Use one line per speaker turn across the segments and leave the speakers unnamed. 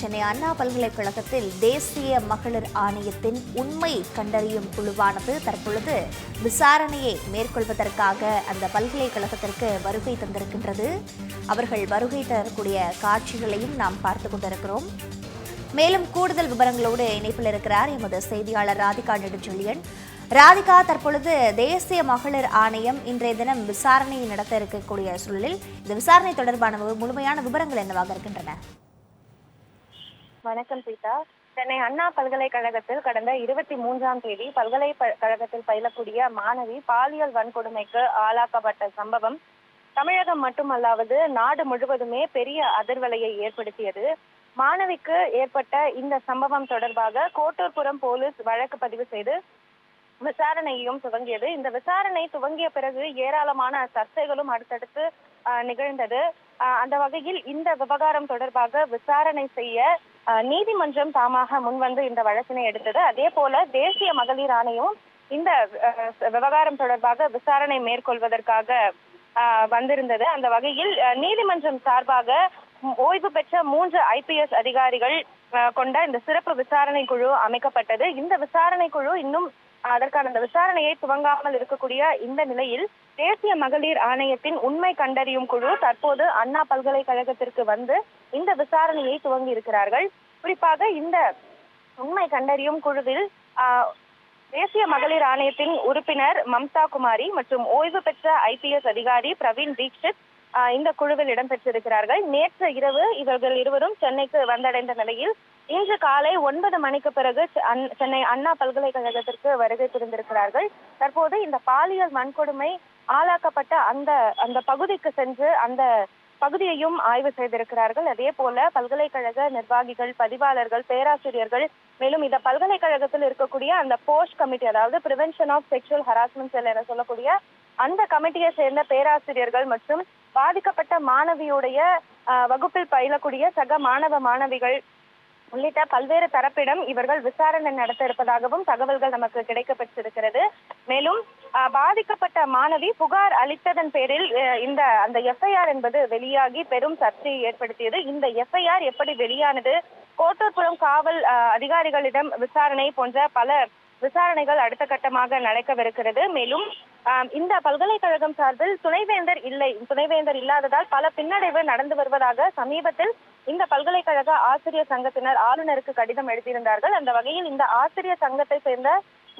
சென்னை அண்ணா பல்கலைக்கழகத்தில் தேசிய மகளிர் ஆணையத்தின் உண்மை கண்டறியும் குழுவானது தற்பொழுது விசாரணையை மேற்கொள்வதற்காக அந்த பல்கலைக்கழகத்திற்கு வருகை தந்திருக்கின்றது. அவர்கள் வருகை தரக்கூடிய காட்சிகளையும் நாம் பார்த்து கொண்டிருக்கிறோம். மேலும் கூடுதல் விவரங்களோடு இணைப்பில் இருக்கிறார் எமது செய்தியாளர் ராதிகா நெடுஞ்செழியன். ராதிகா தற்பொழுது தேசிய மகளிர் ஆணையம் இன்றைய தினம் விசாரணையை நடத்த இருக்கக்கூடிய சூழலில் இந்த விசாரணை தொடர்பான முழுமையான விவரங்கள் என்னவாக இருக்கின்றன?
வணக்கம் சீதா. சென்னை அண்ணா பல்கலைக்கழகத்தில் கடந்த இருபத்தி மூன்றாம் தேதி பல்கலைக்கழகத்தில் பயிலக்கூடிய மாணவி பாலியல் வன்கொடுமைக்கு ஆளாக்கப்பட்ட சம்பவம் தமிழகம் மட்டுமல்லாவது நாடு முழுவதுமே பெரிய அதிர்வலையை ஏற்படுத்தியது. மாணவிக்கு ஏற்பட்ட இந்த சம்பவம் தொடர்பாக கோட்டூர்புரம் போலீஸ் வழக்கு பதிவு செய்து விசாரணையும் துவங்கியது. இந்த விசாரணை துவங்கிய பிறகு ஏராளமான சர்ச்சைகளும் அடுத்தடுத்து நிகழ்ந்தது. ஆஹ், அந்த வகையில் இந்த விவகாரம் தொடர்பாக விசாரணை செய்ய நீதிமன்றம் தாமாக முன்வந்து இந்த வழக்கினை எடுத்தது. அதே போல தேசிய மகளிர் ஆணையம் இந்த விவகாரம் தொடர்பாக விசாரணை மேற்கொள்வதற்காக வந்திருந்தது. அந்த வகையில் நீதிமன்றம் சார்பாக ஓய்வு பெற்ற மூன்று ஐபிஎஸ் அதிகாரிகள் கொண்ட இந்த சிறப்பு விசாரணை குழு அமைக்கப்பட்டது. இந்த விசாரணை குழு இன்னும் அதற்கான அந்த விசாரணையை துவங்காமல் இருக்கக்கூடிய இந்த நிலையில் தேசிய மகளிர் ஆணையத்தின் உண்மை கண்டறியும் குழு தற்போது அண்ணா பல்கலைக்கழகத்திற்கு வந்து இந்த விசாரணையை துவங்கி இருக்கிறார்கள். குறிப்பாக இந்த உண்மை கண்டறியும் குழுவில் ஆஹ், தேசிய மகளிர் ஆணையத்தின் உறுப்பினர் மம்தா குமாரி மற்றும் ஓய்வு பெற்ற ஐபிஎஸ் அதிகாரி பிரவீன் தீக்ஷித் இந்த குழுவில் இடம்பெற்றிருக்கிறார்கள். நேற்று இரவு இவர்கள் இருவரும் சென்னைக்கு வந்தடைந்த நிலையில் இன்று காலை ஒன்பது மணிக்கு பிறகு சென்னை அண்ணா பல்கலைக்கழகத்திற்கு வருகை புரிந்திருக்கிறார்கள். தற்போது இந்த பாலியல் வன்கொடுமை ஆளாக்கப்பட்ட அந்த அந்த பகுதிக்கு சென்று அந்த பகுதியையும் ஆய்வு செய்திருக்கிறார்கள். அதே போல பல்கலைக்கழக நிர்வாகிகள் பதிவாளர்கள் பேராசிரியர்கள் மேலும் இந்த பல்கலைக்கழகத்தில் இருக்கக்கூடிய அந்த போஸ்ட் கமிட்டி அதாவது prevention of sexual harassment cell என சொல்லக்கூடிய அந்த கமிட்டியை சேர்ந்த பேராசிரியர்கள் மற்றும் பாதிக்கப்பட்ட மாணவியுடைய ஆஹ், வகுப்பில் பயிலக்கூடிய சக மாணவ மாணவிகள் உள்ளிட்ட பல்வேறு தரப்பிடம் இவர்கள் விசாரணை நடத்த இருப்பதாகவும் தகவல்கள் நமக்கு கிடைக்கப்பட்டிருக்கிறது. மேலும் பாதிக்கப்பட்ட மாணவி புகார் அளித்ததன் பேரில் இந்த அந்த எஃப்ஐஆர் என்பது வெளியாகி பெரும் சர்ச்சையை ஏற்படுத்தியது. இந்த எஃப்ஐஆர் எப்படி வெளியானது? கோட்டூர்புரம் காவல் அதிகாரிகளிடம் விசாரணை போன்ற பல விசாரணைகள் அடுத்த கட்டமாக நடக்கவிருக்கிறது. மேலும் இந்த பல்கலைக்கழகம் சார்பில் துணைவேந்தர் இல்லை துணைவேந்தர் இல்லாததால் பல பின்னடைவு நடந்து வருவதாக சமீபத்தில் இந்த பல்கலைக்கழக ஆசிரியர் சங்கத்தினர் ஆளுநருக்கு கடிதம் எழுதியிருந்தார்கள். அந்த வகையில் இந்த ஆசிரியர் சங்கத்தை சேர்ந்த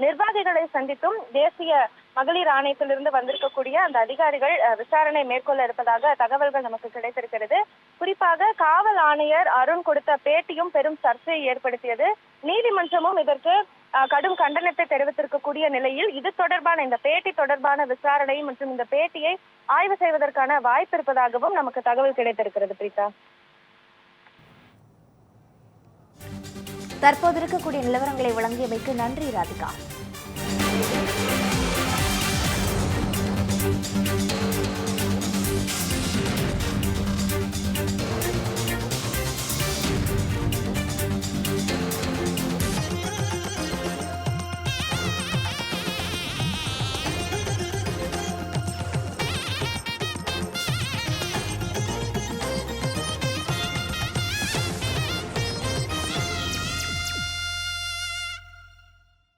நிர்வாகிகளை சந்தித்தும் தேசிய மகளிர் ஆணையத்திலிருந்து வந்திருக்கக்கூடிய அந்த அதிகாரிகள் விசாரணை மேற்கொள்ள இருப்பதாக தகவல்கள் நமக்கு கிடைத்திருக்கிறது. குறிப்பாக காவல் ஆணையர் அருண் கொடுத்த பேட்டியும் பெரும் சர்ச்சையை ஏற்படுத்தியது. நீதிமன்றமும் இதற்கு கடும் கண்டனத்தை தெரிவித்திருக்கக்கூடிய நிலையில் இது தொடர்பான இந்த பேட்டி தொடர்பான விசாரணை மற்றும் இந்த பேட்டியை ஆய்வு செய்வதற்கான வாய்ப்பு இருப்பதாகவும் நமக்கு தகவல் கிடைத்திருக்கிறது பிரீதா.
தற்போது இருக்கக்கூடிய நிலவரங்களை வழங்கியமைக்கு நன்றி ராதிகா.